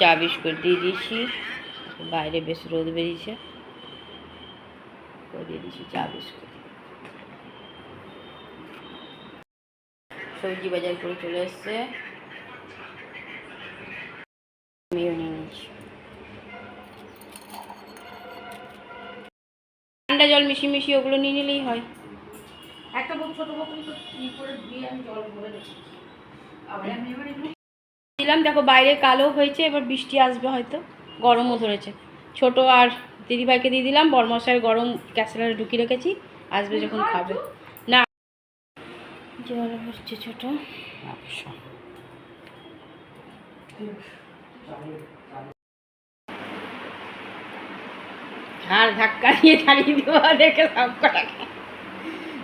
চা বিস্কুট দিয়ে দিয়েছি। বাইরে বেশ রোদ বেরিয়েছে। দিয়ে দিয়েছি চা বিস্কুট। সবজি বাজার করে চলে এসছে। ঠান্ডা জল মিশিয়ে মিশিয়ে ওগুলো নিয়ে নিলেই হয়। একটা ছোট বোতল করে দিয়ে আমি জল ভরে রেখেছি আবার আমি এবার এগুলো দিলাম দেখো বাইরে কালো হয়েছে, এবার বৃষ্টি আসবে হয়তো, গরমও ধরেছে। ছোট আর দিদিভাইকে দিয়ে দিলাম, বরমশাই গরম ক্যাসেলারে ঢুকিয়ে রেখেছি, আসবে যখন খাবে। না। জল হচ্ছে ছোট। আর ধাক্কা দিয়ে দাঁড়িয়ে দেওয়া দেখে সব কটাকে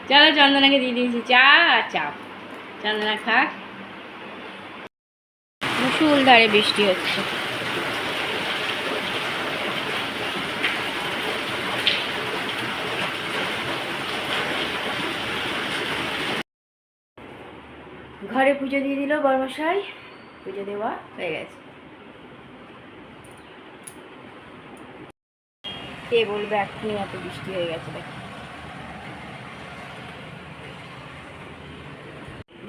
চলো চন্দনাকে দিয়ে দিয়েছি, চা আর চাপ চন্দনা খাক। মুসুল ধারে বৃষ্টি হচ্ছে। ঘরে পুজো দিয়ে দিল বর্মশাই পুজো দেওয়া হয়ে গেছে। কে বলবে এক্ষুনি এত বৃষ্টি হয়ে গেছে, দেখ।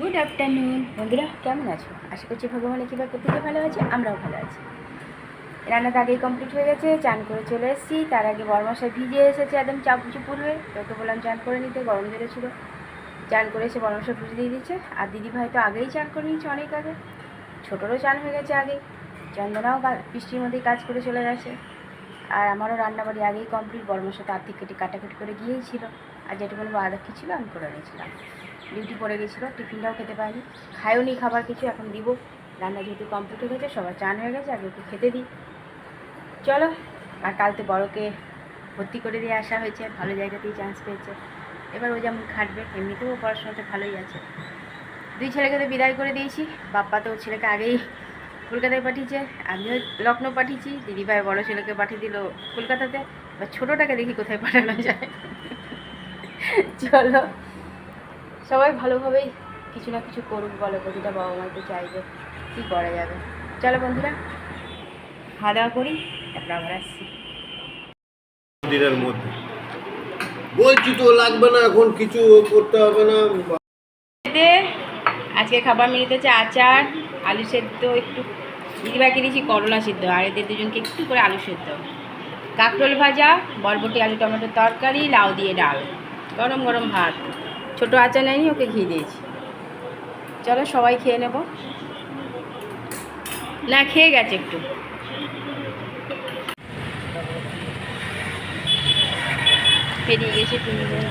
Good afternoon. বন্ধুরা, কেমন আছো? আশা করছি ভগবানের কৃপা প্রত্যেকে ভালো আছে, আমরাও ভালো আছি। রান্না তো আগেই কমপ্লিট হয়ে গেছে, চান করে চলে এসেছি। তার আগে বরমশাই ভিজে এসেছে একদম চাপ চুপুর হয়ে তোকে বললাম চান করে নিতে, গরম ছিল চান করে এসে বরমশাই পুজো দিয়ে দিচ্ছে আর দিদি ভাই তো আগেই চান করে নিয়েছে অনেক আগে। ছোটোরও চান হয়ে গেছে আগেই চন্দনাও বৃষ্টির মধ্যেই কাজ করে চলে গেছে। আর আমারও রান্নাবাড়ি আগেই কমপ্লিট বরমশাই তো আর্থিক কেটে কাটাকুটি করে গিয়েই ছিল। আর যেটুকুনি বাকি ছিল আমি করে নিয়েছিলাম। ডিউটি পড়ে গেছিল, টিফিনটাও খেতে পাইনি খায়ও নি খাবার কিছু, এখন দিব। রান্না যেহেতু কমপ্লিট হয়ে গেছে, সবার চান হয়ে গেছে, আগে ওকে খেতে দিই। চলো, আর কাল তো বড়কে ভর্তি করে দিয়ে আসা হয়েছে, ভালো জায়গাতেই চান্স পেয়েছে। এবার ও যেমন খাটবে, এমনিতেও ও পড়াশোনাতে ভালোই আছে। দুই ছেলেকে তো বিদায় করে দিয়েছি, বাপ্পা তো ছেলেকে আগেই কলকাতায় পাঠিয়েছে, আমিও লখনৌ পাঠিয়েছি, দিদিভাই বড় ছেলেকে পাঠিয়ে দিল কলকাতাতে। এবার ছোটোটাকে দেখি কোথায় পাঠানো যায়। চলো। সবাই ভালোভাবেই কিছু না কিছু করুক বলো প্রতিটা বাবা মাই তো চাইবে কী করা যাবে। চলো বন্ধুরা খাওয়া দাওয়া করি তারপর আবার আসছি। দিনের মধ্যে। বলছি তো লাগবে না এখন কিছু করতে হবে না। আজকে খাবার মেনুতে হচ্ছে আচার আলু সেদ্ধ একটু দিদিভাইকে দিয়েছি করলা সিদ্ধ আর এদের দুজনকে একটু করে আলু সেদ্ধ। কাঁকরোল ভাজা বরবটি আলু টমেটোর তরকারি লাউ দিয়ে ডাল। গরম গরম ভাত। ছোটো আচার নেয়নি, ওকে ঘি দিয়েছি। চলো সবাই খেয়ে নেব। না, খেয়ে গেছে একটু। পেরিয়ে গেছে তিনজন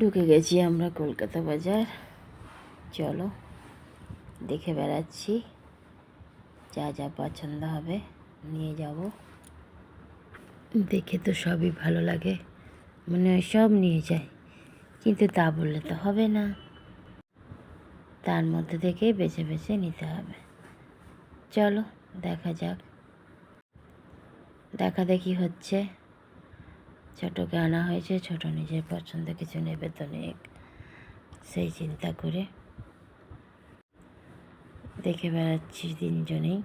ঢুকে গেছি আমরা কলকাতা বাজার। চলো, দেখে বেড়াচ্ছি। যা যা পছন্দ হবে নিয়ে যাব। দেখে তো সবই ভালো লাগে। মনে হয় সব নিয়ে যাই। কিন্তু তা বললে তো হবে না। তার মধ্যে থেকে বেছে বেছে নিতে হবে। চলো, দেখা যাক। দেখা দেখি হচ্ছে। ছোটকে আনা হয়েছে, ছোট নিজের পছন্দ কিছু নেবে তো নেক। সেই চিন্তা করে দেখে বেড়াচ্ছি তিনজনেই।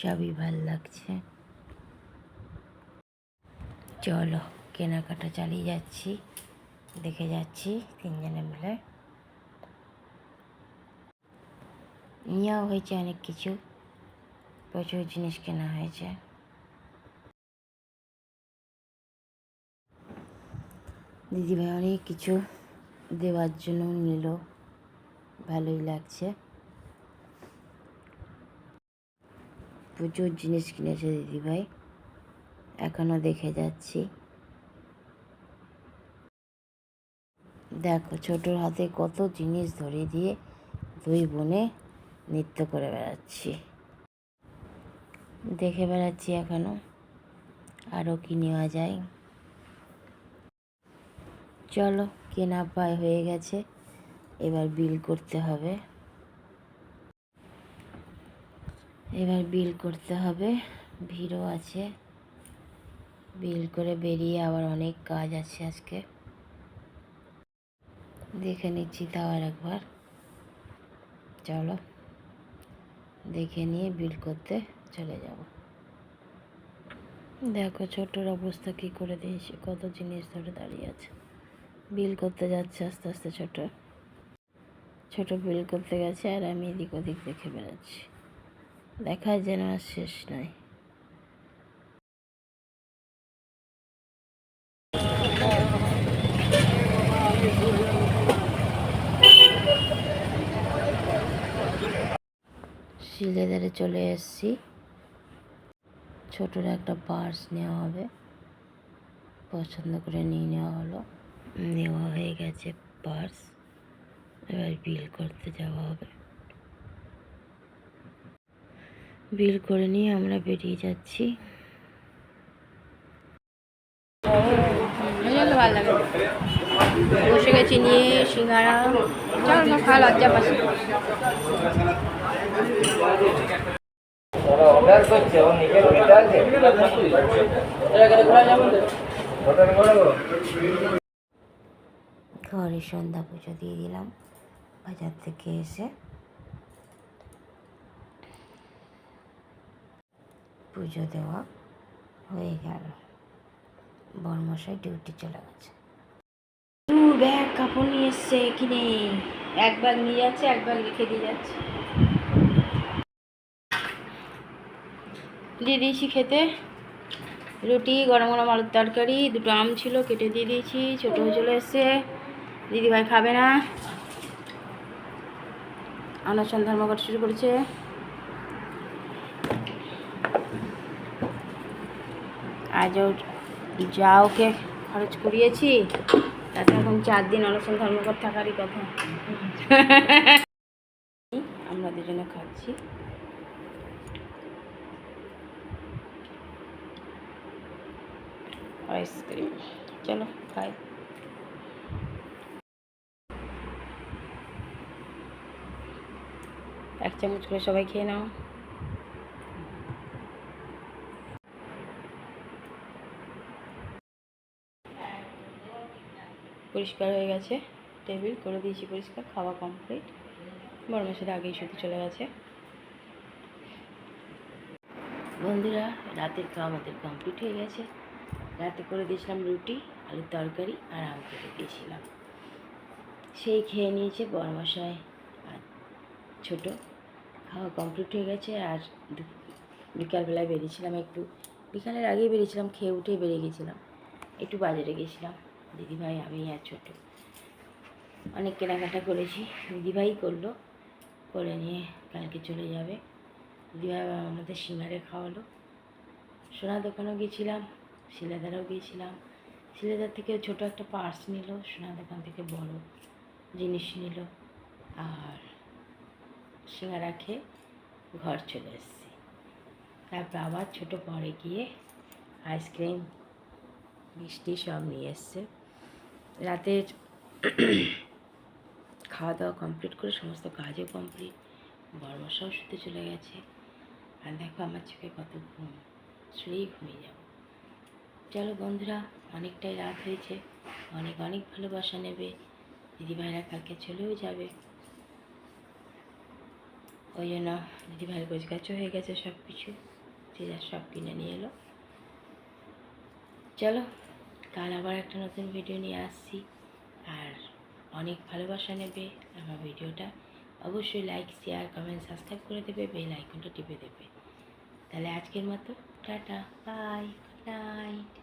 সবই ভালো লাগছে। চলো, কেনাকাটা চালিয়ে যাচ্ছি, দেখে যাচ্ছি তিনজনে মিলে। নিয়েও হয়েছে অনেক কিছু। প্রচুর জিনিস কেনা হয়েছে। দিদিভাই অনেক কিছু দেওয়ার জন্য নিল। ভালোই লাগছে। প্রচুর জিনিস কিনেছে দিদিভাই। এখনও দেখে যাচ্ছি। দেখো, ছোটোর হাতে কত জিনিস ধরে দিয়ে দুই বোনে নৃত্য করে বেড়াচ্ছি। দেখে বেড়াচ্ছি এখনও। আরও কি নেওয়া যায়? চলো, কেনা পায় হয়ে গেছে। এবার বিল করতে হবে। এবার বিল করতে হবে। ভিড়ও আছে। বিল করে বেরিয়ে আবার অনেক কাজ আছে আজকে। দেখে নিচ্ছি তাও আর একবার। চলো, দেখে নিয়ে বিল করতে। চলে যাব। দেখো ছোটোর অবস্থা কি করে দিয়েছে, কত জিনিস ধরে দাঁড়িয়ে আছে। বিল করতে যাচ্ছে আস্তে আস্তে ছোট ছোট বিল করতে গেছে আর আমি এদিক ওদিক দেখে বেড়াচ্ছি। দেখা যেন আর শেষ নাই। শিলেদারে চলে এসেছি। ছোটোর একটা পার্স নেওয়া হবে। পছন্দ করে নিয়ে নেওয়া হলো। নেওয়া হয়ে গেছে পার্স এবার বিল করতে যাওয়া হবে। বিল করে নিয়ে আমরা বেরিয়ে যাচ্ছি। ভালো বসে গেছি নিয়ে, সিঙ্গারা। চল না খা, লজ্জা পাশে ঘরে সন্ধ্যা পুজো দিয়ে দিলাম বাজার থেকে এসে। পুজো দেওয়া হয়ে গেল। বরমশাই ডিউটি চলে গেছে। ব্যাগ কাপড় নিয়ে এসছে কিনে এক ব্যাগ নিয়ে যাচ্ছে এক ব্যাগ রেখে দিয়ে যাচ্ছে। দিয়ে দিয়েছি খেতে। রুটি, গরম গরম আলুর তরকারি, দুটো আম ছিল, কেটে দিয়ে দিয়েছি, ছোটো চলে এসছে। দিদিভাই খাবে না। অনশন ধর্মঘট শুরু করেছে। আজ যা ওকে খরচ করিয়েছি, তাতে এখন চার দিন অনশন ধর্মঘট থাকারই কথা। আমরা দুজনে খাচ্ছি। আইসক্রিম। চলো খাই এক চামচ করে সবাই খেয়ে নাও। পরিষ্কার হয়ে গেছে। টেবিল করে দিয়েছি পরিষ্কার, খাওয়া কমপ্লিট বড় মাসের আগেই শুধু চলে গেছে। বন্ধুরা, রাতের খাওয়া আমাদের কমপ্লিট হয়ে গেছে। রাতে করে দিয়েছিলাম রুটি, আলুর তরকারি আর আম কেটে দিয়েছিলাম। সেই খেয়ে নিয়েছে বড়মশাই আর ছোটো। খাওয়া কমপ্লিট হয়ে গেছে আর বিকালবেলায় বেরিয়েছিলাম একটু। বিকালের আগেই বেরিয়েছিলাম, খেয়ে উঠেই বেরিয়ে গেছিলাম। একটু বাজারে গেছিলাম, দিদিভাই, আমি আর ছোটো। অনেক কেনাকাটা করেছি, দিদিভাই করল, করে নিয়ে কালকে চলে যাবে। দিদিভাই আমাদের সিঙ্গারে খাওয়ালো। সোনা দোকানেও গেছিলাম শিলাদারও গিয়েছিলাম। শিলাদার থেকে ছোটো একটা পার্স নিল, সোনার দোকান থেকে বড় জিনিস নিল আর সিঙ্গারা খেয়ে ঘর চলে এসেছি। তারপর আবার ছোটো পরে গিয়ে আইসক্রিম মিষ্টি সব নিয়ে এসছে। রাতের খাওয়া দাওয়া কমপ্লিট করে সমস্ত কাজও কমপ্লিট বর্মশাও শুতে চলে গেছে। আর দেখো আমার চোখে কত ঘুম, শুয়েই ঘুমিয়ে যাব। চলো বন্ধুরা, অনেকটাই রাত হয়েছে। অনেক অনেক ভালোবাসা নেবে। দিদিভাইরা কালকে চলেও যাবে। ওই জন্য দিদিভাই গোছ গাছও হয়ে গেছে সব কিছু যে যার সব কিনে নিয়ে এলো। চলো, কাল আবার একটা নতুন ভিডিও নিয়ে আসছি। আর অনেক ভালোবাসা নেবে আমার ভিডিওটা। অবশ্যই লাইক শেয়ার কমেন্ট সাবস্ক্রাইব করে দেবে বেল আইকনটা টিপে দেবে। তাহলে আজকের মতো, টাটা বাই নাইট